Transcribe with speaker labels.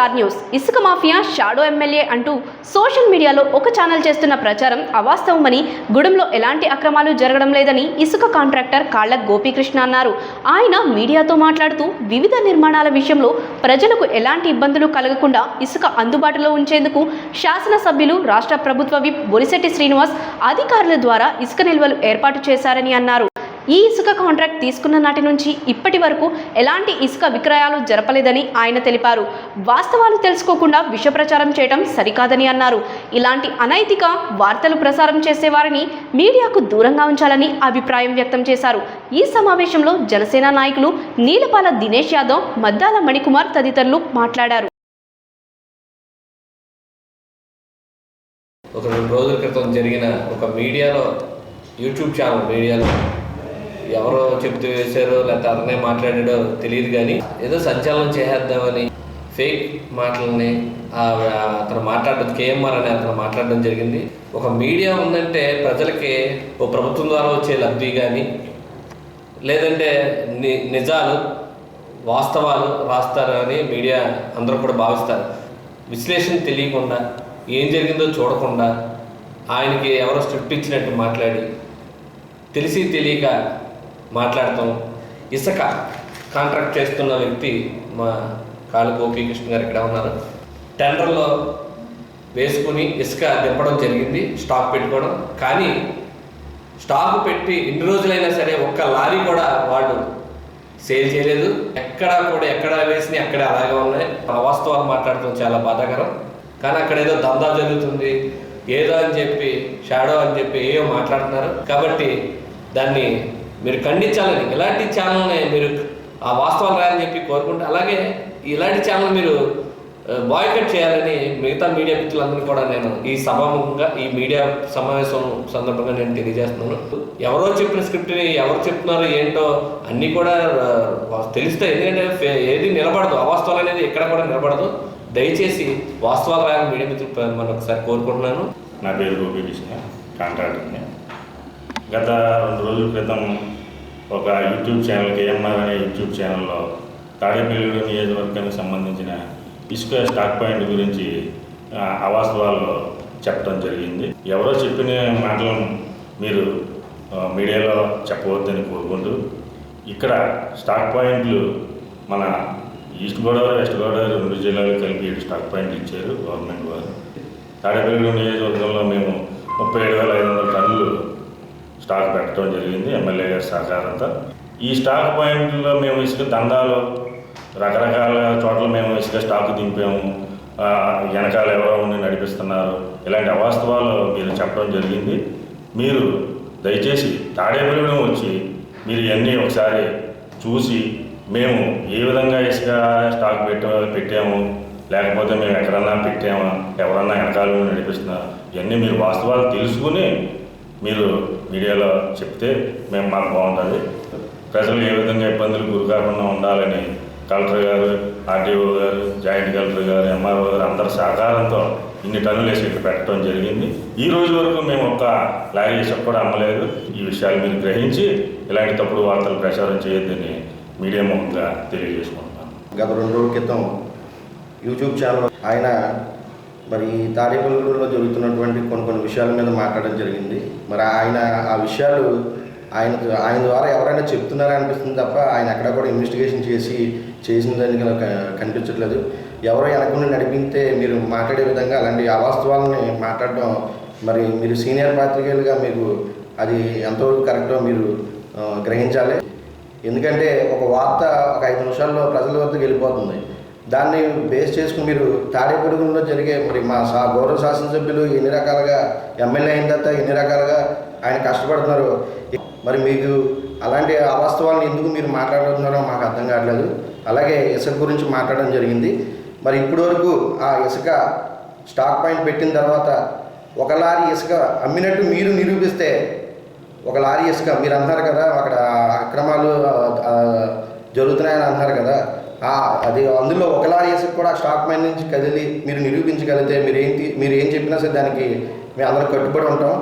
Speaker 1: Star news. ఇసుక mafia shadow MLA అంటూ social మీడియాలో ఒక ఛానల్ చేస్తున్న ప్రచారం అవాస్తవమని గుడెంలో ఎలాంటి అక్రమాలు జరగడం లేదని ఇసుక కాంట్రాక్టర్ కాళ్ళ గోపీకృష్ణ అన్నారు. ఆయన మీడియాతో మాట్లాడుతూ వివిధ నిర్మాణాల విషయంలో ప్రజలకు ఎలాంటి ఇబ్బందులు కలగకుండా ఇసుక అందుబాటులో ఉంచేందుకు శాసనసభ్యులు రాష్ట్ర ప్రభుత్వ విప్ బొలిశెట్టి శ్రీనివాస్ అధికారుల ద్వారా ఇసుక నిల్వలు ఏర్పాటు చేశారని అన్నారు. ఈ ఇసుక కాంట్రాక్ట్ తీసుకున్న నాటి నుంచి ఇప్పటి వరకు ఎలాంటి ఇసుక విక్రయాలు జరపలేదని ఆయన తెలిపారు. వాస్తవాలు తెలుసుకోకుండా విష ప్రచారం చేయడం సరికాదని అన్నారు. ఇలాంటి అనైతిక వార్తలు ప్రసారం చేసేవారిని మీడియాకు దూరంగా ఉంచాలని అభిప్రాయం వ్యక్తం చేశారు. ఈ సమావేశంలో జనసేన నాయకులు నీలపాల దినేష్ యాదవ్ మద్దాల మణికుమార్ తదితరులు మాట్లాడారు.
Speaker 2: ఒక రెండు రోజుల క్రితం జరిగిన ఒక మీడియాలో యూట్యూబ్ ఛానల్ మీడియాలో ఎవరో చెప్తూ వేశారో లేకపోతే అతనే మాట్లాడాడో తెలియదు కానీ ఏదో సంచలనం చేసేద్దామని ఫేక్ మాటలని అతను మాట్లాడడం కేఎంఆర్ అని అతను మాట్లాడడం జరిగింది. ఒక మీడియా ఉందంటే ప్రజలకి ఓ ప్రభుత్వం ద్వారా వచ్చే లబ్ధి కానీ లేదంటే ని నిజాలు వాస్తవాలు రాస్తారు అని మీడియా అందరూ కూడా భావిస్తారు. విశ్లేషణ తెలియకుండా ఏం జరిగిందో చూడకుండా ఆయనకి ఎవరో స్క్రిప్ట్ ఇచ్చినట్టు మాట్లాడి తెలిసి తెలియక మాట్లాడతాం. ఇసుక కాంట్రాక్ట్ చేస్తున్న వ్యక్తి మా కాలు గోపీకృష్ణ గారు ఇక్కడ ఉన్నారు? టెండర్లో వేసుకుని ఇసుక దింపడం జరిగింది స్టాక్ పెట్టుకోవడం. కానీ స్టాక్ పెట్టి ఎన్ని రోజులైనా సరే ఒక్క లారీ కూడా వాళ్ళు సేల్ చేయలేదు. ఎక్కడ కూడా ఎక్కడ వేసి అక్కడే అలాగే ఉన్నాయి. వాస్తవాలు మాట్లాడటం చాలా బాధాకరం. కానీ అక్కడ ఏదో దందా జరుగుతుంది ఏదో అని చెప్పి షాడో అని చెప్పి ఏయో మాట్లాడుతున్నారు. కాబట్టి దాన్ని మీరు ఖండించాలని ఇలాంటి ఛానల్ని మీరు ఆ వాస్తవాలు రాయని చెప్పి కోరుకుంటే అలాగే ఇలాంటి ఛానల్ మీరు బాయ్కట్ చేయాలని మిగతా మీడియా మిత్రులందరినీ కూడా నేను ఈ సభాముఖంగా ఈ మీడియా సమావేశం సందర్భంగా నేను తెలియజేస్తున్నాను. ఎవరో చెప్పిన స్క్రిప్ట్ని ఎవరు చెప్తున్నారో ఏంటో అన్నీ కూడా తెలిస్తే తెలుస్తాయి ఎందుకంటే ఏది నిలబడదు. అవాస్తవాలు అనేది ఎక్కడ కూడా నిలబడదు. దయచేసి వాస్తవాలు రాయాలని మీడియా మిత్రులు మనం ఒకసారి కోరుకుంటున్నాను.
Speaker 3: నా పేరు గోపీకృష్ణ కాంట్రాక్టర్ని. గత రెండు రోజుల క్రితం ఒక యూట్యూబ్ ఛానల్ కేఎంఆర్ అనే యూట్యూబ్ ఛానల్లో తాడేపల్లిగూడెం నియోజకవర్గానికి సంబంధించిన ఇసుక స్టాక్ పాయింట్ గురించి ఆ, అవాస్తవాలు చెప్పడం జరిగింది. ఎవరో చెప్పిన మాటలను మీరు మీడియాలో చెప్పవద్దని కోరుకుంటూ ఇక్కడ స్టాక్ పాయింట్లు మన ఈస్ట్ గోదావరి వెస్ట్ గోదావరి రెండు జిల్లాలు కలిపి ఏడు స్టాక్ పాయింట్లు ఇచ్చారు గవర్నమెంట్ వారు. తాడేపల్లిగూడెం నియోజకవర్గంలో మేము ముప్పై ఏడు వేల ఐదు వందల టన్నులు స్టాక్ పెట్టడం జరిగింది ఎమ్మెల్యే గారి సహకారంతో. ఈ స్టాక్ పాయింట్లో మేము ఇసుక దందాలు రకరకాల చోట్ల మేము ఇసుక స్టాక్ దింపాము. వెనకాల ఎవరో ఉండి నడిపిస్తున్నారు. ఇలాంటి అవాస్తవాలు మీరు చెప్పడం జరిగింది. మీరు దయచేసి తాడేపల్లిలో వచ్చి మీరు ఇవన్నీ ఒకసారి చూసి మేము ఏ విధంగా ఇసుక స్టాక్ పెట్ట పెట్టాము లేకపోతే మేము ఎక్కడన్నా పెట్టామా ఎవరన్నా వెనకాల నడిపిస్తున్నా ఇవన్నీ మీరు వాస్తవాలు తెలుసుకుని మీరు మీడియాలో చెప్తే మేము మాకు బాగుంటుంది. ప్రజలు ఏ విధంగా ఇబ్బందులు గురి కాకుండా ఉండాలని కలెక్టర్ గారు ఆర్డీఓ గారు జాయింట్ కలెక్టర్ గారు ఎంఆర్ఓ గారు అందరి సహకారంతో ఇన్ని టన్నులు వేసి ఇక్కడ పెట్టడం జరిగింది. ఈ రోజు వరకు మేము ఒక్క లారీ కూడా అమ్మలేదు. ఈ విషయాలు మీరు గ్రహించి ఇలాంటి తప్పుడు వార్తలు ప్రచారం చేయొద్దని మీడియా ముఖంగా తెలియజేసుకుంటున్నాను.
Speaker 4: గత రెండు రోజుల క్రితం యూట్యూబ్ ఛానల్ ఆయన మరి తాడేపల్లిగూడలో జరుగుతున్నటువంటి కొన్ని కొన్ని విషయాల మీద మాట్లాడడం జరిగింది. మరి ఆయన ఆ విషయాలు ఆయన ఆయన ద్వారా ఎవరైనా చెప్తున్నారా అనిపిస్తుంది తప్ప ఆయన ఎక్కడ కూడా ఇన్వెస్టిగేషన్ చేసి చేసిన దానికి కనిపించట్లేదు. ఎవరో వెనకుండా నడిపితే మీరు మాట్లాడే విధంగా అలాంటి అవాస్తవాలని మాట్లాడడం మరి మీరు సీనియర్ పాత్రికేయులుగా మీకు అది ఎంతవరకు కరెక్టో మీరు గ్రహించాలి. ఎందుకంటే ఒక వార్త ఒక ఐదు నిమిషాల్లో ప్రజల వద్దకు వెళ్ళిపోతుంది. దాన్ని బేస్ చేసుకుని మీరు తాడేపల్లిగూడెంలో జరిగే మరి మా సా గౌరవ శాసనసభ్యులు ఎన్ని రకాలుగా ఎమ్మెల్యే అయిన తర్వాత ఎన్ని రకాలుగా ఆయన కష్టపడుతున్నారు. మరి మీకు అలాంటి అవాస్తవాలను ఎందుకు మీరు మాట్లాడుతున్నారో మాకు అర్థం కావట్లేదు. అలాగే ఇసుక గురించి మాట్లాడడం జరిగింది. మరి ఇప్పటి వరకు ఆ ఇసుక స్టాక్ పాయింట్ పెట్టిన తర్వాత ఒక లారీ ఇసుక అమ్మినట్టు మీరు నిరూపిస్తే ఒక లారీ ఇసుక మీరు అన్నారు కదా అక్కడ అక్రమాలు జరుగుతున్నాయని అన్నారు కదా అది అందులో ఒకలా లారీ కూడా స్టాక్ మైండ్ నుంచి కదిలి మీరు నిరూపించగలిగితే మీరు ఏంటి మీరు ఏం చెప్పినా సరే దానికి మేము అందరం కట్టుబడి ఉంటాం.